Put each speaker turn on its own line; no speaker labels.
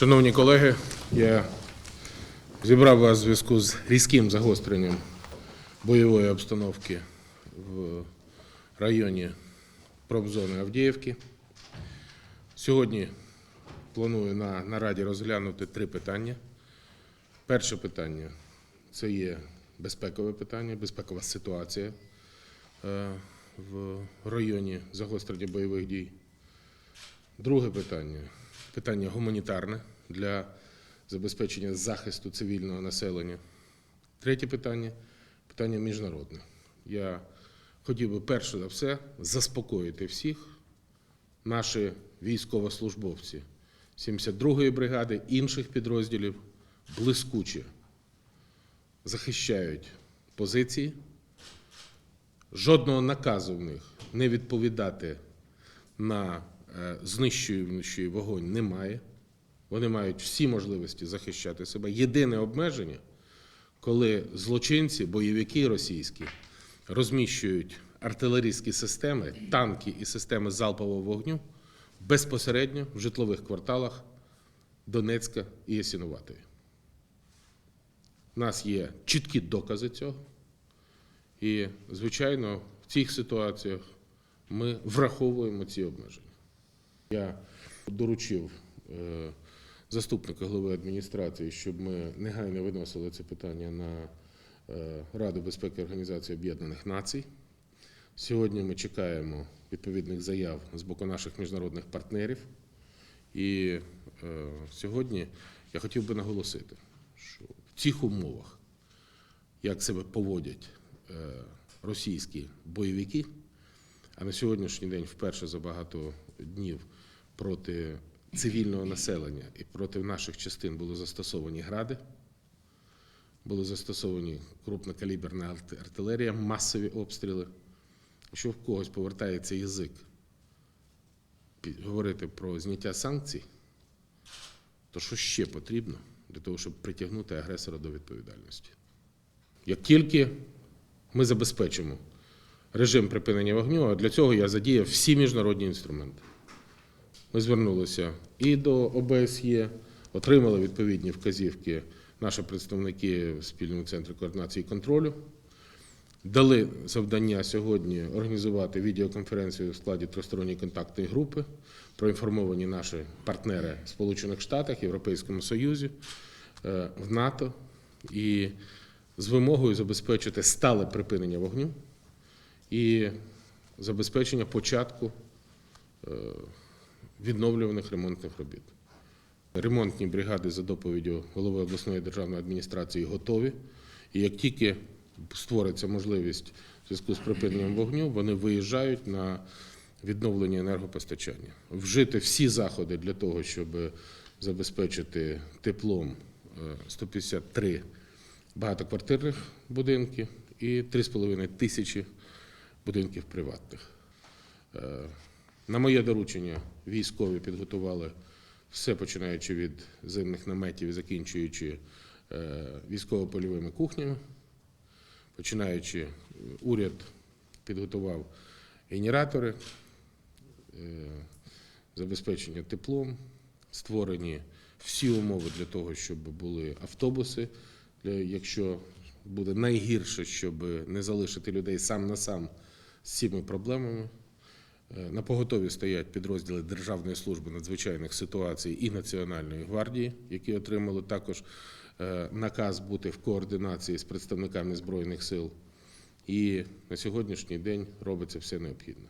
Шановні колеги, я зібрав вас в зв'язку з різким загостренням бойової обстановки в районі промзони Авдіївки. Сьогодні планую на нараді розглянути три питання. Перше питання це є безпекове питання, безпекова ситуація е, в районі загострення бойових дій. Друге питання питання гуманітарне для забезпечення захисту цивільного населення. Третє питання питання міжнародне. Я хотів би перше за все заспокоїти всіх. Наші військовослужбовці 72-ї бригади, інших підрозділів блискуче захищають позиції. Жодного наказу в них не відповідати на е, знищуючий вогонь немає. Вони мають всі можливості захищати себе. Єдине обмеження, коли злочинці, бойовики російські розміщують артилерійські системи, танки і системи залпового вогню безпосередньо в житлових кварталах Донецька і Ясінуватої. У нас є чіткі докази цього. І, звичайно, в цих ситуаціях ми враховуємо ці обмеження. Я доручив е, заступника голови адміністрації, щоб ми негайно виносили це питання на е, Раду безпеки Організації Об'єднаних Націй. Сьогодні ми чекаємо відповідних заяв з боку наших міжнародних партнерів. І е, сьогодні я хотів би наголосити, що в цих умовах, як себе поводять російські бойовики, а на сьогоднішній день вперше за багато днів проти цивільного населення і проти наших частин були застосовані гради, були застосовані крупнокаліберна артилерія, масові обстріли. Якщо в когось повертається язик говорити про зняття санкцій, то що ще потрібно для того, щоб притягнути агресора до відповідальності? Як тільки ми забезпечимо режим припинення вогню, а для цього я задіяв всі міжнародні інструменти. Ми звернулися і до ОБСЄ, отримали відповідні вказівки наші представники в спільному центрі координації і контролю. Дали завдання сьогодні організувати відеоконференцію в складі тристоронньої контактної групи, проінформовані наші партнери в Сполучених Штатах, Європейському Союзі, е, в НАТО і з вимогою забезпечити стале припинення вогню і забезпечення початку е, відновлюваних ремонтних робіт. Ремонтні бригади за доповіддю голови обласної державної адміністрації готові. І як тільки створиться можливість в зв'язку з припиненням вогню, вони виїжджають на відновлення енергопостачання. Вжити всі заходи для того, щоб забезпечити теплом е, 153 багатоквартирних будинки і 3,5 тисячі будинків приватних. Е, На моє доручення військові підготували все, починаючи від зимних наметів і закінчуючи е, військово-польовими кухнями. Починаючи, е, уряд підготував генератори, забезпечення теплом, створені всі умови для того, щоб були автобуси, якщо буде найгірше, щоб не залишити людей сам на сам з цими проблемами. Е, На поготові стоять підрозділи Державної служби надзвичайних ситуацій і Національної гвардії, які отримали також е, наказ бути в координації з представниками Збройних сил. І на сьогоднішній день робиться все необхідне.